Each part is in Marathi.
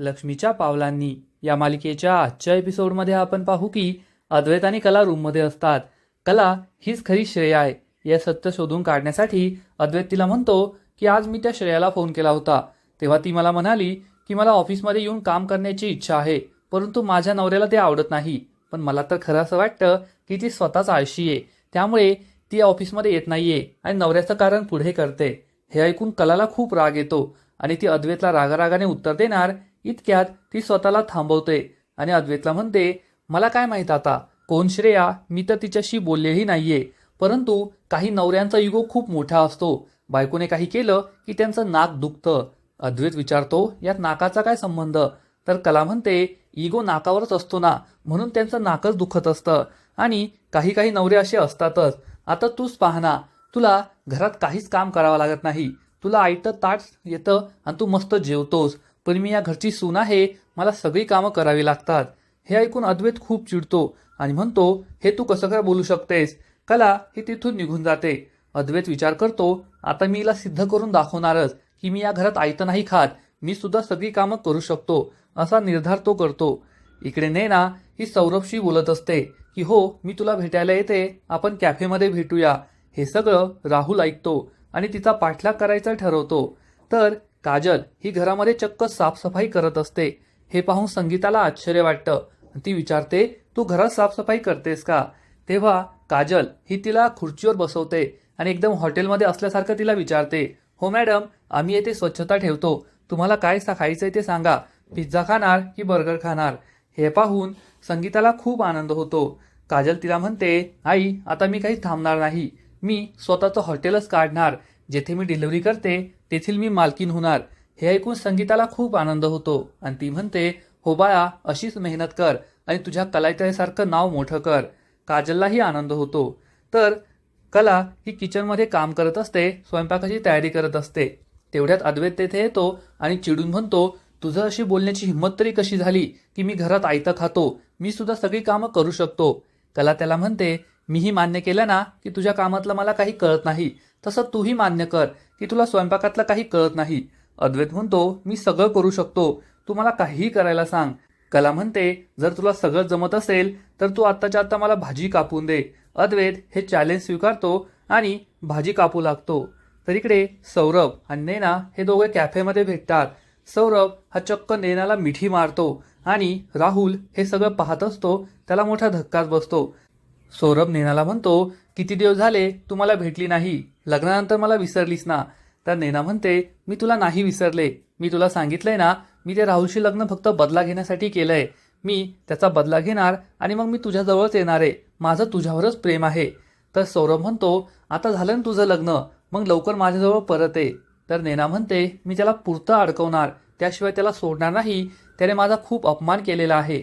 लक्ष्मीच्या पावलांनी. या मालिकेच्या आजच्या एपिसोडमध्ये आपण पाहू की अद्वैत आणि कला रूममध्ये असतात. कला हीच खरी श्रेय आहे. या सत्य शोधून काढण्यासाठी अद्वैत तिला म्हणतो की आज मी त्या श्रेयाला फोन केला होता. तेव्हा ती मला म्हणाली की मला ऑफिसमध्ये येऊन काम करण्याची इच्छा आहे परंतु माझ्या नवऱ्याला ते आवडत नाही. पण मला तर खरं असं वाटतं की ती स्वतःच आळशी आहे. त्यामुळे ती ऑफिसमध्ये येत नाहीये आणि नवऱ्याचं कारण पुढे करते. हे ऐकून कलाला खूप राग येतो आणि ती अद्वैतला रागारागाने उत्तर देणार इतक्यात ती स्वतःला थांबवते आणि अद्वैतला म्हणते मला काय माहीत आता? कोण श्रेया? मी तर तिच्याशी बोललेही नाहीये. परंतु काही नवऱ्यांचा इगो खूप मोठा असतो. बायकोने काही केलं की त्यांचं नाक दुखतं. अद्वैत विचारतो यात नाकाचा काय संबंध? तर कला म्हणते इगो नाकावरच असतो ना म्हणून त्यांचं नाकच दुखत असतं. आणि काही काही नवरे असे असतातच. आता तूच पाहना तुला घरात काहीच काम करावं लागत नाही. तुला आयतं ताट येतं आणि तू मस्त जेवतोस. पण मी या घरची सून आहे मला सगळी कामं करावी लागतात. हे ऐकून अद्वैत खूप चिडतो आणि म्हणतो हे तू कसं काय बोलू शकतेस? कला ही तिथून निघून जाते. अद्वैत विचार करतो आता मी हिला सिद्ध करून दाखवणारच की मी या घरात आयतं नाही खात. मी सुद्धा सगळी कामं करू शकतो. असा निर्धार तो करतो. इकडे नैना ही सौरभशी बोलत असते की हो मी तुला भेटायला येते. आपण कॅफेमध्ये भेटूया. हे सगळं राहुल ऐकतो आणि तिचा पाठलाग करायचा ठरवतो. तर काजल ही घरामध्ये चक्क साफसफाई करत असते. हे पाहून संगीताला आश्चर्य वाटतं. ती विचारते तू घरात साफसफाई करतेस का? तेव्हा काजल ही तिला खुर्चीवर बसवते आणि एकदम हॉटेलमध्ये असल्यासारखं तिला विचारते हो मॅडम आम्ही येथे स्वच्छता ठेवतो. तुम्हाला काय सा खायचंय ते सांगा. पिझ्झा खाणार की बर्गर खाणार? हे पाहून संगीताला खूप आनंद होतो. काजल तिला म्हणते आई आता मी काही थांबणार नाही. मी स्वतःचं हॉटेलच काढणार. जेथे मी डिलिव्हरी करते तेथील मी मालकीन होणार हे ऐकून संगीताला खूप आनंद होतो. आणि ती म्हणते हो बाळा अशीच मेहनत कर आणि तुझ्या कलाईताईसारखं नाव मोठं कर. काजललाही आनंद होतो. तर कला ही किचनमध्ये काम करत असते स्वयंपाकाची तयारी करत असते. तेवढ्यात अद्वैत तेथे येतो आणि चिडून म्हणतो तुझं अशी बोलण्याची हिंमत तरी कशी झाली की मी घरात आयतं खातो? मी सुद्धा सगळी कामं करू शकतो. कला त्याला म्हणते मीही मान्य केलं ना की तुझ्या कामातलं मला काही कळत नाही. तसं तूही मान्य कर की तुला स्वयंपाकातलं काही कळत नाही. अद्वैत म्हणतो मी सगळं करू शकतो. तू मला काहीही करायला सांग. कला म्हणते जर तुला सगळं जमत असेल तर तू आत्ताच्या आत्ता मला भाजी कापून दे. अद्वैत हे चॅलेंज स्वीकारतो आणि भाजी कापू लागतो. तर इकडे सौरभ आणि नैना हे दोघे कॅफेमध्ये भेटतात. सौरभ हा चक्क नैनाला मिठी मारतो आणि राहुल हे सगळं पाहत असतो. त्याला मोठा धक्काच बसतो. सौरभ नेनाला म्हणतो किती दिवस झाले तू मला भेटली नाही? लग्नानंतर मला विसरलीस ना? तर नैना म्हणते मी तुला नाही विसरले. मी तुला सांगितलंय ना मी ते राहुलशी लग्न फक्त बदला घेण्यासाठी केलंय. मी त्याचा बदला घेणार आणि मग मी तुझ्याजवळच येणार आहे. माझं तुझ्यावरच प्रेम आहे. तर सौरभ म्हणतो आता झालं ना तुझं लग्न. मग लवकर माझ्याजवळ परत ये. तर नैना म्हणते मी त्याला पुरतं अडकवणार. त्याशिवाय त्याला सोडणार नाही. त्याने माझा खूप अपमान केलेला आहे.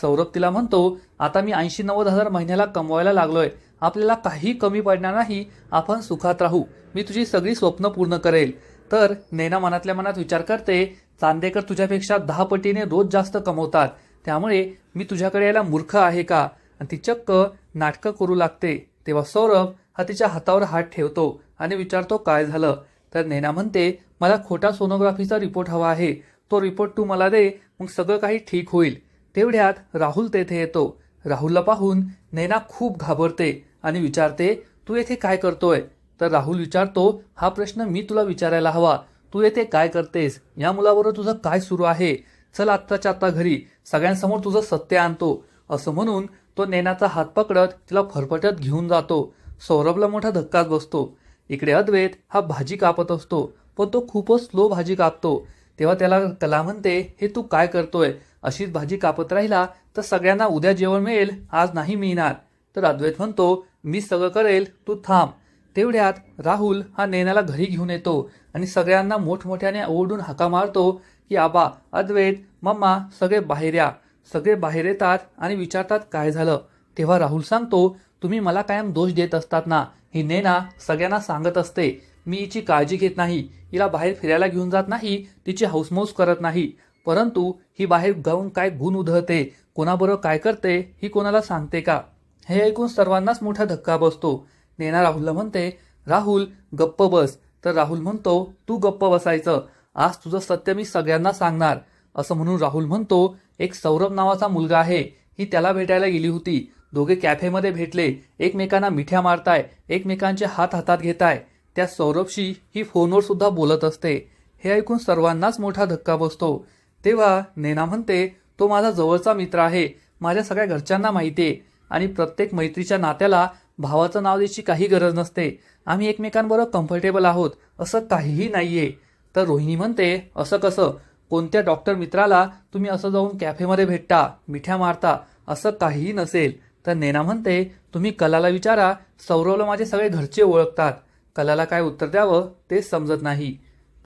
सौरभ तिला म्हणतो आता मी ऐंशी नव्वद हजार महिन्याला कमवायला लागलोय. आपल्याला काही कमी पडणार नाही आपण सुखात राहू. मी तुझी सगळी स्वप्न पूर्ण करेल. तर नैना मनातल्या मनात विचार करते चांदेकर तुझ्यापेक्षा दहा पटीने रोज जास्त कमवतात. त्यामुळे मी तुझ्याकडे यायला मूर्ख आहे का? आणि ती चक्क नाटकं करू लागते. तेव्हा सौरभ हा तिच्या हातावर हात ठेवतो आणि विचारतो काय झालं? तर नैना म्हणते मला खोटा सोनोग्राफीचा रिपोर्ट हवा आहे. तो रिपोर्ट तू मला दे मग सगळं काही ठीक होईल. तेवढ्यात राहुल तेथे येतो. राहुलला पाहून नैना खूप घाबरते. आणि विचारते तू येथे काय करतोय? तर राहुल विचारतो हा प्रश्न मी तुला विचारायला हवा. तू येथे काय करतेस? या मुलाबरोबर तुझं काय सुरू आहे? चल आत्ताच्या आत्ता घरी. सगळ्यांसमोर तुझं सत्य आणतो. असं म्हणून तो नेण्याचा हात पकडत तिला फरफटत घेऊन जातो. सौरभला मोठा धक्काच बसतो. इकडे अद्वैत हा भाजी कापत असतो पण तो खूपच स्लो भाजी कापतो. तेव्हा त्याला कला म्हणते हे तू काय करतोय? अशीच भाजी कापत राहिला तर सगळ्यांना उद्या जेवण मिळेल आज नाही मिळणार. तर अद्वैत म्हणतो मी सगळं करेल तू थांब. तेवढ्यात राहुल हा नैनाला घरी घेऊन येतो आणि सगळ्यांना मोठमोठ्याने ओरडून हाका मारतो की आबा अद्वैत मम्मा सगळे बाहेर या. सगळे बाहेर येतात आणि विचारतात काय झालं. तेव्हा राहुल सांगतो तुम्ही मला कायम दोष देत असतात ना. ही नैना सगळ्यांना सांगत असते मी हिची काळजी घेत नाही. हिला बाहेर फिरायला घेऊन जात नाही. तिची हौसमौस करत नाही. परंतु ही बाहेर गाऊन काय गुण उधळते? कोणाबरोबर काय करते? ही कोणाला सांगते का? हे ऐकून सर्वांनाच मोठा धक्का बसतो. नेना राहुलला म्हणते राहुल गप्प बस. तर राहुल म्हणतो तू गप्प बसायचं. आज तुझं सत्य मी सगळ्यांना सांगणार. असं म्हणून राहुल म्हणतो एक सौरभ नावाचा मुलगा आहे. ही त्याला भेटायला गेली होती. दोघे कॅफेमध्ये भेटले. एकमेकांना मिठ्या मारताय. एकमेकांचे हात हातात घेताय. त्या सौरभशी ही फोनवर सुद्धा बोलत असते. हे ऐकून सर्वांनाच मोठा धक्का बसतो. तेव्हा नेना म्हणते तो माझा जवळचा मित्र आहे. माझ्या सगळ्या घरच्यांना माहिती आहे आणि प्रत्येक मैत्रीच्या नात्याला भावाचं नाव द्यायची काही गरज नसते. आम्ही एकमेकांबरोबर कम्फर्टेबल आहोत असं काहीही नाहीये. तर रोहिणी म्हणते असं कसं? कोणत्या डॉक्टर मित्राला तुम्ही असं जाऊन कॅफेमध्ये भेटता मिठ्या मारता असं काहीही नसेल. तर नेना म्हणते तुम्ही कलाला विचारा सौरवला माझे सगळे घरचे ओळखतात. कलाला काय उत्तर द्यावं तेच समजत नाही.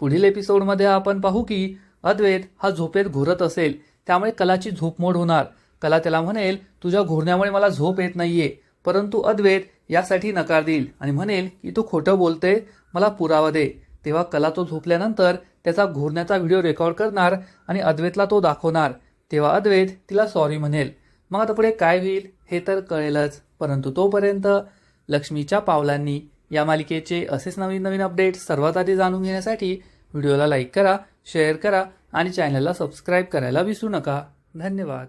पुढील एपिसोडमध्ये आपण पाहू की अद्वैत हा झोपेत घोरत असेल त्यामुळे कलाची झोपमोड होणार. कला त्याला म्हणेल तुझ्या घोरण्यामुळे मला झोप येत नाहीये परंतु अद्वैत यासाठी नकार देईल. आणि म्हणेल की तू खोटं बोलते मला पुरावा दे. तेव्हा कला तो झोपल्यानंतर त्याचा घोरण्याचा व्हिडिओ रेकॉर्ड करणार आणि अद्वैतला तो दाखवणार. तेव्हा अद्वैत तिला सॉरी म्हणेल. मग आता पुढे काय होईल हे तर कळेलच. परंतु तोपर्यंत लक्ष्मीच्या पावलांनी या मालिकेचे असेच नवीन नवीन अपडेट सर्वात आधी जाणून घेण्यासाठी व्हिडिओला लाईक करा शेअर करा आणि चॅनलला सबस्क्राईब करायला विसरू नका. धन्यवाद.